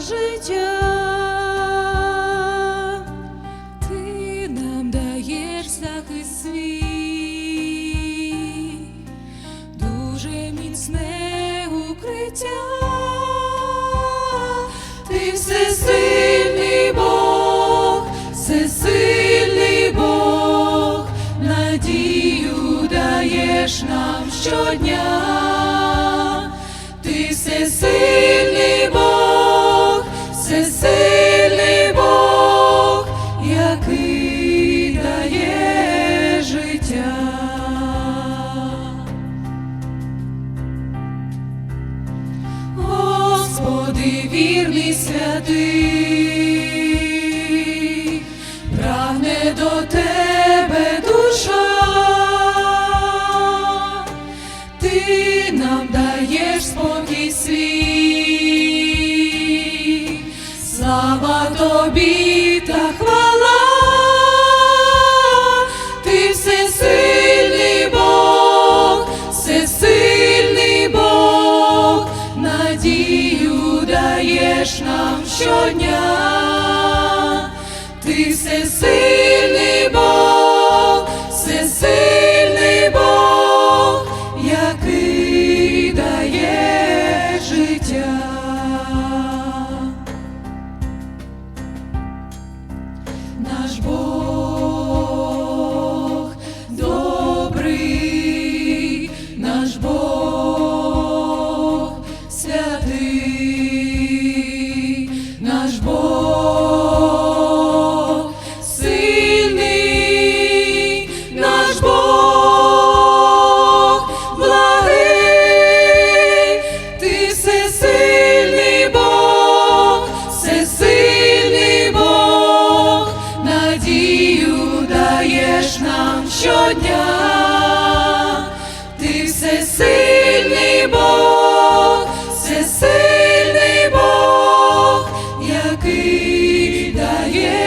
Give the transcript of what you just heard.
життя. Ти нам даєш захист свій, дуже міцне укриття. Ти всесильний Бог, всесильний Бог, надію даєш нам щодня. Ти всесильний Господи, вірний святий, прагне до тебе душа, ти нам даєш спокій свій, слава тобі та хвала, даєш нам щодня, ти всесильний Бог, всесильний Бог, який дає життя. Наш Бог надію даєш нам щодня. forgive.